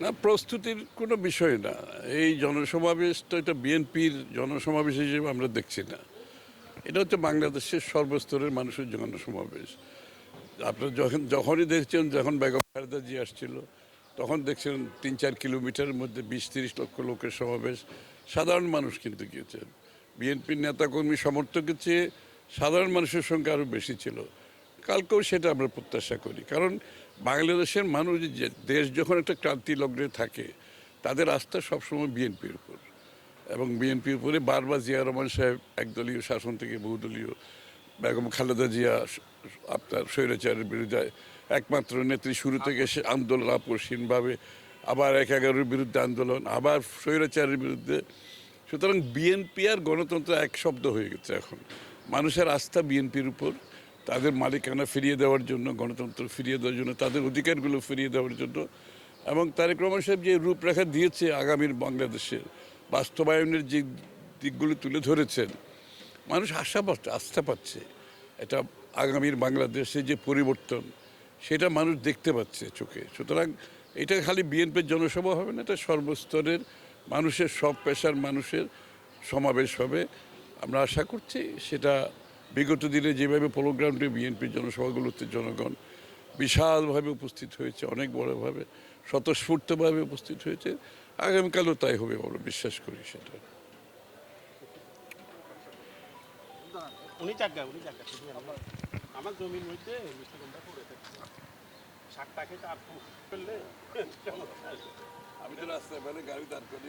না, প্রস্তুতির কোনো বিষয় না। এই জনসমাবেশ তো এটা বিএনপির জনসমাবেশ হিসেবে আমরা দেখছি না। এটা হচ্ছে বাংলাদেশের সর্বস্তরের মানুষের জনসমাবেশ। আপনারা যখন, যখনই দেখছেন, যখন বেগম খালেদা জি আসছিল, তখন দেখছেন তিন চার কিলোমিটারের মধ্যে বিশ তিরিশ লক্ষ লোকের সমাবেশ। সাধারণ মানুষ কিন্তু গিয়েছেন। বিএনপির নেতাকর্মী সমর্থকের চেয়ে সাধারণ মানুষের সংখ্যা আরও বেশি ছিল। কালকেও সেটা আমরা প্রত্যাশা করি। কারণ বাংলাদেশের মানুষ যে দেশ যখন একটা ক্রান্তি লগ্নে থাকে, তাদের আস্থা সবসময় বিএনপির উপর। এবং বিএনপির উপরে বারবার জিয়া রহমান সাহেব একদলীয় শাসন থেকে বহুদলীয়, বেগম খালেদা জিয়া আপনার স্বৈরাচারের বিরুদ্ধে একমাত্র নেত্রী শুরু থেকে সে আন্দোলন আপসীনভাবে আবার এক এগারোর বিরুদ্ধে আন্দোলন, আবার স্বৈরাচারের বিরুদ্ধে। সুতরাং বিএনপি আর গণতন্ত্র এক শব্দ হয়ে গেছে এখন। মানুষের আস্থা বিএনপির উপর। তাদের মালিকানা ফিরিয়ে দেওয়ার জন্য, গণতন্ত্র ফিরিয়ে দেওয়ার জন্য, তাদের অধিকারগুলো ফিরিয়ে দেওয়ার জন্য। এবং তারেক রহমান সাহেব যে রূপরেখা দিয়েছে আগামীর বাংলাদেশের বাস্তবায়নের যে দিকগুলো তুলে ধরেছেন, মানুষ আশা পাচ্ছে, আস্থা পাচ্ছে এটা আগামীর বাংলাদেশে যে পরিবর্তন, সেটা মানুষ দেখতে পাচ্ছে চোখে। সুতরাং এটা খালি বিএনপির জনসভা হবে না, এটা সর্বস্তরের মানুষের, সব পেশার মানুষের সমাবেশ হবে। আমরা আশা করছি সেটা বিগত দিনে যেভাবে প্রোগ্রামটি বিএনপির জনসভাগুলোতে জনগণ বিশালভাবে উপস্থিত হয়েছে অনেক বড়ভাবে স্বতঃস্ফূর্তভাবে উপস্থিত হয়েছে। আগামীকালও তাই হবে আমরা বিশ্বাস করি সেটা। উনি জায়গা উনি জায়গা আমার আমার জমির মধ্যে মিষ্টি কুমড়া শাকটাকে চার ফেললে আমি তো রাস্তায় মানে গাড়ি দাঁড় করি